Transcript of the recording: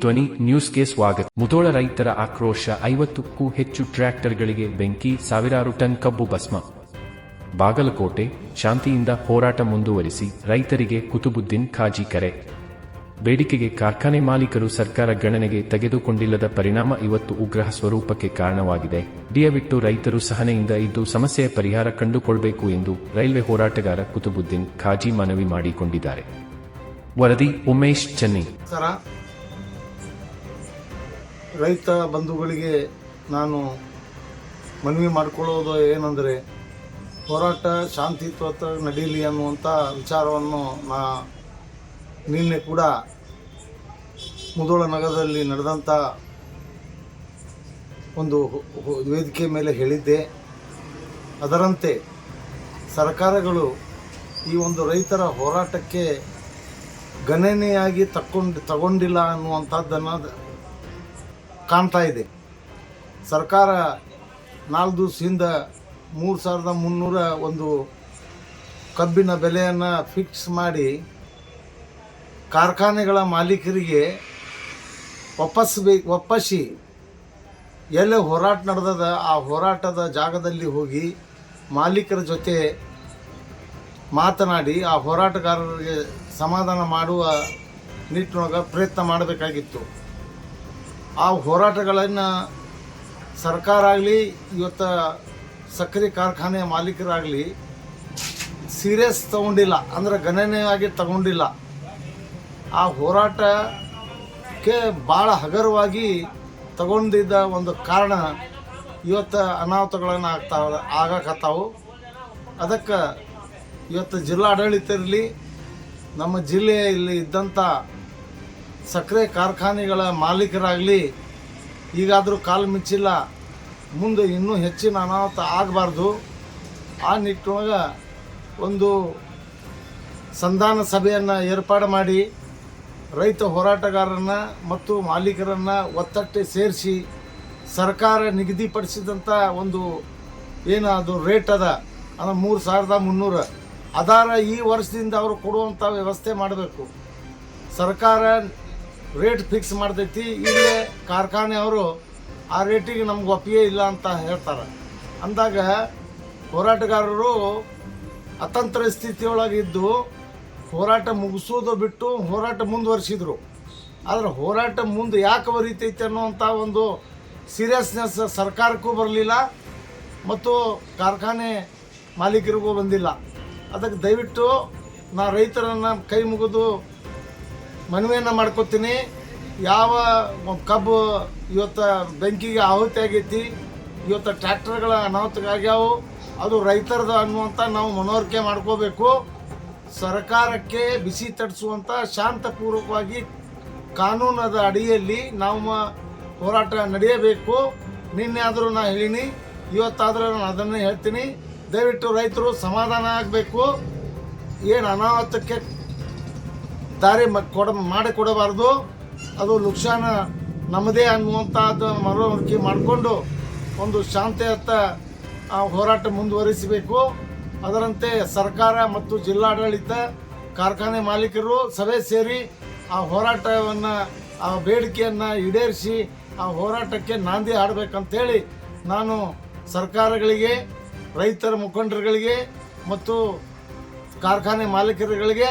ಧ್ವನಿ ನ್ಯೂಸ್ಗೆ ಸ್ವಾಗತ. ಮುಧೋಳ ರೈತರ ಆಕ್ರೋಶ ಐವತ್ತಕ್ಕೂ ಹೆಚ್ಚು ಟ್ರ್ಯಾಕ್ಟರ್ಗಳಿಗೆ ಬೆಂಕಿ, ಸಾವಿರಾರು ಟನ್ ಕಬ್ಬು ಭಸ್ಮ. ಬಾಗಲಕೋಟೆ, ಶಾಂತಿಯಿಂದ ಹೋರಾಟ ಮುಂದುವರಿಸಿ ರೈತರಿಗೆ ಕುತುಬುದ್ದೀನ್ ಖಾಜಿ ಕರೆ. ಬೇಡಿಕೆಗೆ ಕಾರ್ಖಾನೆ ಮಾಲೀಕರು ಸರ್ಕಾರ ಗಣನೆಗೆ ತೆಗೆದುಕೊಂಡಿಲ್ಲದ ಪರಿಣಾಮ ಇವತ್ತು ಉಗ್ರ ಸ್ವರೂಪಕ್ಕೆ ಕಾರಣವಾಗಿದೆ. ಡಿಯವಿಟ್ಟು ರೈತರು ಸಹನೆಯಿಂದ ಇದ್ದು ಸಮಸ್ಯೆಯ ಪರಿಹಾರ ಕಂಡುಕೊಳ್ಬೇಕು ಎಂದು ರೈಲ್ವೆ ಹೋರಾಟಗಾರ ಕುತುಬುದ್ದೀನ್ ಖಾಜಿ ಮನವಿ ಮಾಡಿಕೊಂಡಿದ್ದಾರೆ. ವರದಿ ಉಮೇಶ್ ಚೆನ್ನಿ. ರೈತ ಬಂಧುಗಳಿಗೆ ನಾನು ಮನವಿ ಮಾಡಿಕೊಳ್ಳೋದು ಏನಂದರೆ ಹೋರಾಟ ಶಾಂತಿಯುತ ನಡೀಲಿ ಅನ್ನುವಂಥ ವಿಚಾರವನ್ನು ನಾ ನಿನ್ನೆ ಕೂಡ ಮುದೋಳ ನಗರದಲ್ಲಿ ನಡೆದಂಥ ಒಂದು ವೇದಿಕೆ ಮೇಲೆ ಹೇಳಿದ್ದೆ. ಅದರಂತೆ ಸರ್ಕಾರಗಳು ಈ ಒಂದು ರೈತರ ಹೋರಾಟಕ್ಕೆ ಗಣನೆಯಾಗಿ ತಕ್ಕೊಂಡು ತಗೊಂಡಿಲ್ಲ ಅನ್ನುವಂಥದ್ದನ್ನು ಕಾಣ್ತಾ ಇದೆ. ಸರ್ಕಾರ ನಾಲ್ಕು ದಿವಸದಿಂದ ಮೂರು ಸಾವಿರದ ಮುನ್ನೂರ ಒಂದು ಕಬ್ಬಿನ ಬೆಲೆಯನ್ನು ಫಿಕ್ಸ್ ಮಾಡಿ ಕಾರ್ಖಾನೆಗಳ ಮಾಲೀಕರಿಗೆ ವಾಪಸ್ ಬೇ ಒಪ್ಪಸಿ ಎಲ್ಲೇ ಹೋರಾಟ ನಡೆದದ, ಆ ಹೋರಾಟದ ಜಾಗದಲ್ಲಿ ಹೋಗಿ ಮಾಲೀಕರ ಜೊತೆ ಮಾತನಾಡಿ, ಆ ಹೋರಾಟಗಾರರಿಗೆ ಸಮಾಧಾನ ಮಾಡುವ ನಿಟ್ಟಿನೊಳಗೆ ಪ್ರಯತ್ನ ಮಾಡಬೇಕಾಗಿತ್ತು. ಆ ಹೋರಾಟಗಳನ್ನು ಸರ್ಕಾರ ಆಗಲಿ, ಇವತ್ತು ಸಕ್ಕರೆ ಕಾರ್ಖಾನೆಯ ಮಾಲೀಕರಾಗಲಿ ಸೀರಿಯಸ್ ತಗೊಂಡಿಲ್ಲ, ಅಂದರೆ ಗಣನೀಯವಾಗಿ ತಗೊಂಡಿಲ್ಲ. ಆ ಹೋರಾಟಕ್ಕೆ ಭಾಳ ಹಗರವಾಗಿ ತಗೊಂಡಿದ್ದ ಒಂದು ಕಾರಣ ಇವತ್ತು ಅನಾಹುತಗಳನ್ನು ಆಗ್ತಾವ ಆಗಕತ್ತಾವು. ಅದಕ್ಕೆ ಇವತ್ತು ಜಿಲ್ಲಾಡಳಿತ ಇರಲಿ, ನಮ್ಮ ಜಿಲ್ಲೆಯಲ್ಲಿ ಇದ್ದಂಥ ಸಕ್ಕರೆ ಕಾರ್ಖಾನೆಗಳ ಮಾಲೀಕರಾಗಲಿ, ಈಗಾದರೂ ಕಾಲು ಮಿಚ್ಚಿಲ್ಲ, ಮುಂದೆ ಇನ್ನೂ ಹೆಚ್ಚಿನ ಅನಾಹುತ ಆಗಬಾರ್ದು. ಆ ನಿಟ್ಟಿನೊಳಗೆ ಒಂದು ಸಂಧಾನ ಸಭೆಯನ್ನು ಏರ್ಪಾಡು ಮಾಡಿ, ರೈತ ಹೋರಾಟಗಾರರನ್ನು ಮತ್ತು ಮಾಲೀಕರನ್ನು ಒತ್ತಟ್ಟೆ ಸೇರಿಸಿ, ಸರ್ಕಾರ ನಿಗದಿಪಡಿಸಿದಂಥ ಒಂದು ಏನು ಅದು ರೇಟ್ ಅದ, ಅದು ಮೂರು ಸಾವಿರದ ಮುನ್ನೂರು. ಅದಾರ ಈ ವರ್ಷದಿಂದ ಅವರು ಕೊಡುವಂಥ ವ್ಯವಸ್ಥೆ ಮಾಡಬೇಕು. ಸರ್ಕಾರ ರೇಟ್ ಫಿಕ್ಸ್ ಮಾಡ್ತೈತಿ. ಇಲ್ಲೇ ಕಾರ್ಖಾನೆಯವರು ಆ ರೇಟಿಗೆ ನಮ್ಗೆ ಒಪ್ಪಿಗೆ ಇಲ್ಲ ಅಂತ ಹೇಳ್ತಾರೆ. ಅಂದಾಗ ಹೋರಾಟಗಾರರು ಅತಂತ್ರ ಸ್ಥಿತಿಯೊಳಗಿದ್ದು ಹೋರಾಟ ಮುಗಿಸೋದು ಬಿಟ್ಟು ಹೋರಾಟ ಮುಂದುವರಿಸಿದ್ರು. ಆದರೆ ಹೋರಾಟ ಮುಂದೆ ಯಾಕೆ ಬರೀತೈತೆ ಅನ್ನುವಂಥ ಒಂದು ಸೀರಿಯಸ್ನೆಸ್ ಸರ್ಕಾರಕ್ಕೂ ಬರಲಿಲ್ಲ ಮತ್ತು ಕಾರ್ಖಾನೆ ಮಾಲೀಕರಿಗೂ ಬಂದಿಲ್ಲ. ಅದಕ್ಕೆ ದಯವಿಟ್ಟು ನಾ ರೈತರನ್ನು ಕೈ ಮುಗಿದು ಮನವಿಯನ್ನು ಮಾಡ್ಕೊತೀನಿ. ಯಾವ ಕಬ್ಬು ಇವತ್ತು ಬೆಂಕಿಗೆ ಆಹುತಿ ಆಗೈತಿ, ಇವತ್ತು ಟ್ರ್ಯಾಕ್ಟರ್ಗಳ ಅನಾಹುತಗಾಗ್ಯಾವು ಅದು ರೈತರದು ಅನ್ನುವಂಥ ನಾವು ಮನವರಿಕೆ ಮಾಡ್ಕೋಬೇಕು. ಸರ್ಕಾರಕ್ಕೆ ಬಿಸಿ ತಡಿಸುವಂಥ ಶಾಂತಪೂರ್ವಕವಾಗಿ ಕಾನೂನದ ಅಡಿಯಲ್ಲಿ ನಾವು ಹೋರಾಟ ನಡೆಯಬೇಕು. ನಿನ್ನೆ ಆದರೂ ನಾನು ಹೇಳೀನಿ, ಇವತ್ತಾದರೂ ನಾನು ಅದನ್ನೇ ಹೇಳ್ತೀನಿ. ದಯವಿಟ್ಟು ರೈತರು ಸಮಾಧಾನ ಆಗಬೇಕು. ಏನು ಅನಾಹುತಕ್ಕೆ ದಾರಿ ಕೊಡ ಮಾಡಿಕೊಡಬಾರ್ದು ಅದು ನುಕ್ಸಾನ ನಮ್ಮದೇ ಅನ್ನುವಂಥದ್ದು ಮನವರಿಕೆ ಮಾಡಿಕೊಂಡು ಒಂದು ಶಾಂತಿಯತ್ತ ಹೋರಾಟ ಮುಂದುವರಿಸಬೇಕು. ಅದರಂತೆ ಸರ್ಕಾರ ಮತ್ತು ಜಿಲ್ಲಾಡಳಿತ, ಕಾರ್ಖಾನೆ ಮಾಲೀಕರು ಸಭೆ ಸೇರಿ ಆ ಹೋರಾಟವನ್ನು, ಆ ಬೇಡಿಕೆಯನ್ನು ಈಡೇರಿಸಿ ಆ ಹೋರಾಟಕ್ಕೆ ನಾಂದಿ ಹಾಡಬೇಕಂತೇಳಿ ನಾನು ಸರ್ಕಾರಗಳಿಗೆ, ರೈತರ ಮುಖಂಡರುಗಳಿಗೆ ಮತ್ತು ಕಾರ್ಖಾನೆ ಮಾಲೀಕರುಗಳಿಗೆ